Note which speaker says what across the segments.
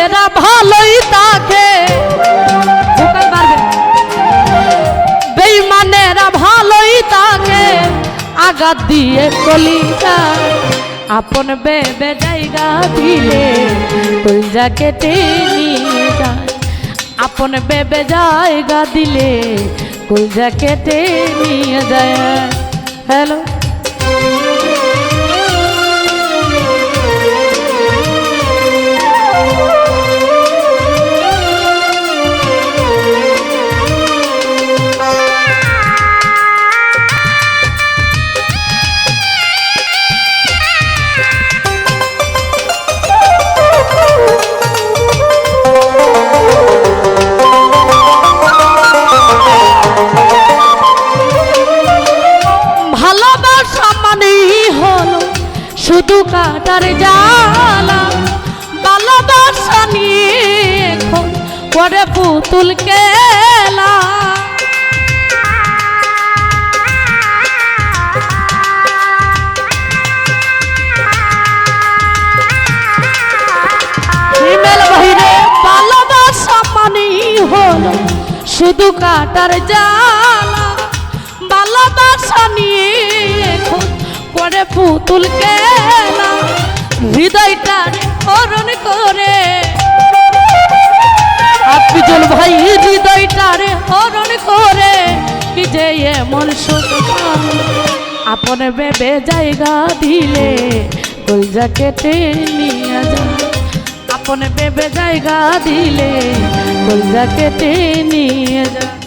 Speaker 1: বেইমানেরা ভালোই পারবে বেইমানেরা ভালোই তাকে আঘাত দিয়ে কলি যায় আপন বেবে জায়গা দিলে কলজা কেটে নিয়ে যায়। আপন বেবে জায়গা দিলে কলজা কেটে নিয়ে যায়। হ্যালো। কাটার জ্বালা ভালোবাসা নিয়ে পরে পুতুল কেলা। শুধু কাটার জ্বালা ভালোবাসা নিয়ে করে পুতুল কেলা হৃদয়টার হরণ করে। আপিজল ভাই, হৃদয়টারে হরণ করে। কি যে এমন। আপন বেবে জায়গা দিলে কলজা কেটে নিয়ে যায় আপন বেবে জায়গা দিলে কলজা কেটে নিয়ে যায়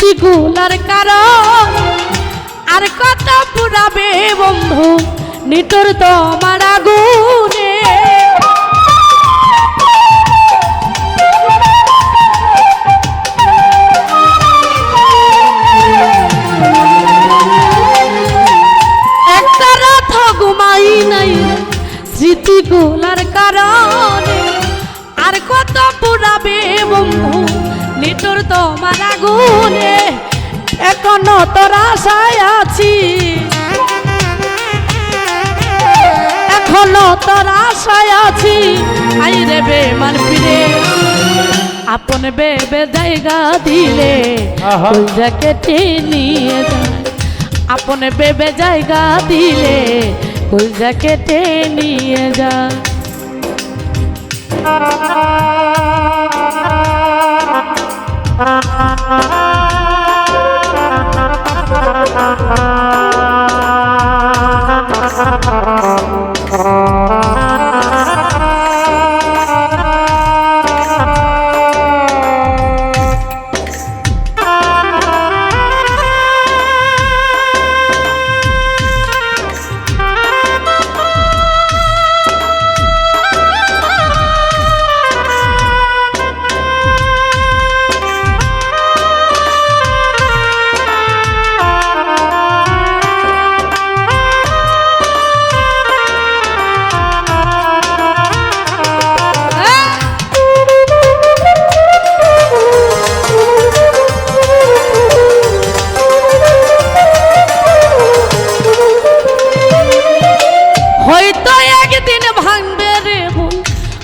Speaker 1: স্মৃতিগুলার কারণ? আর কত পুরাবে বন্ধু নিটোর তোমার আগুনে। একটা রাত ঘুমাই নাই স্মৃতিগুলার কারণে। আর কত পুরাবে বন্ধু নিটোর তোমার আগুনে এখনও তোর আশায় আছি। এখনও তোর আশায় আছি। আই রে বেমান ফিরে আপন বেবে জায়গা দিলে কেটে নিয়ে যায় আপন বেবে জায়গা দিলে কলজা কেটে নিয়ে যায় হয়তো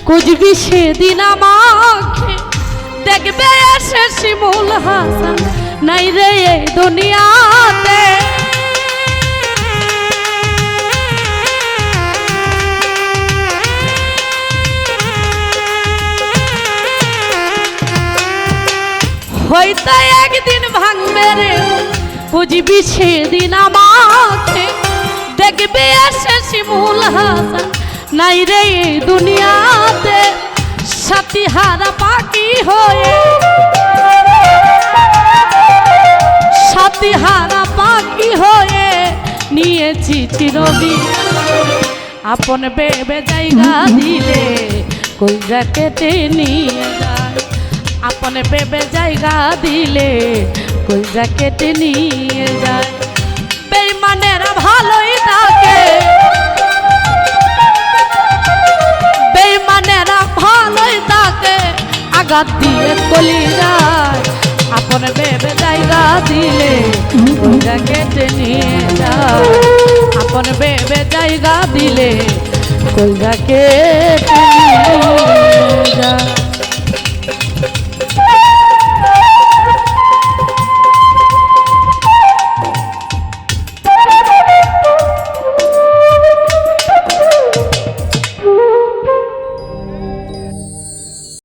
Speaker 1: খুঁজবি সেদিন আমাকে? দেখবে এসে শিমুল হাসান। নাই রে এই দুনিয়াতে। হয়তো একদিন ভাঙবে রে বুঝবি সেদিন আমাকে। দেখবে এসে শিমুল হাসান। নাই রে দুনিয়াতে সাথী হারা পাখি হয়ে। সাথী হারা পাখি হয়ে নিয়েছি চিরদিন। আপন বেবে জায়গা দিলে কলজা কেটে নিয়ে যায়। আপন বেবে জায়গা দিলে কলজা কেটে নিয়ে যায়। বেইমানেরা ভালোই আঘাত দিয়ে কলি যায়, আপন বেবে জায়গা দিলে কলজা কেটে নিয়ে যায়। আপন বেবে জায়গা দিলে কলজা কেটে নিয়ে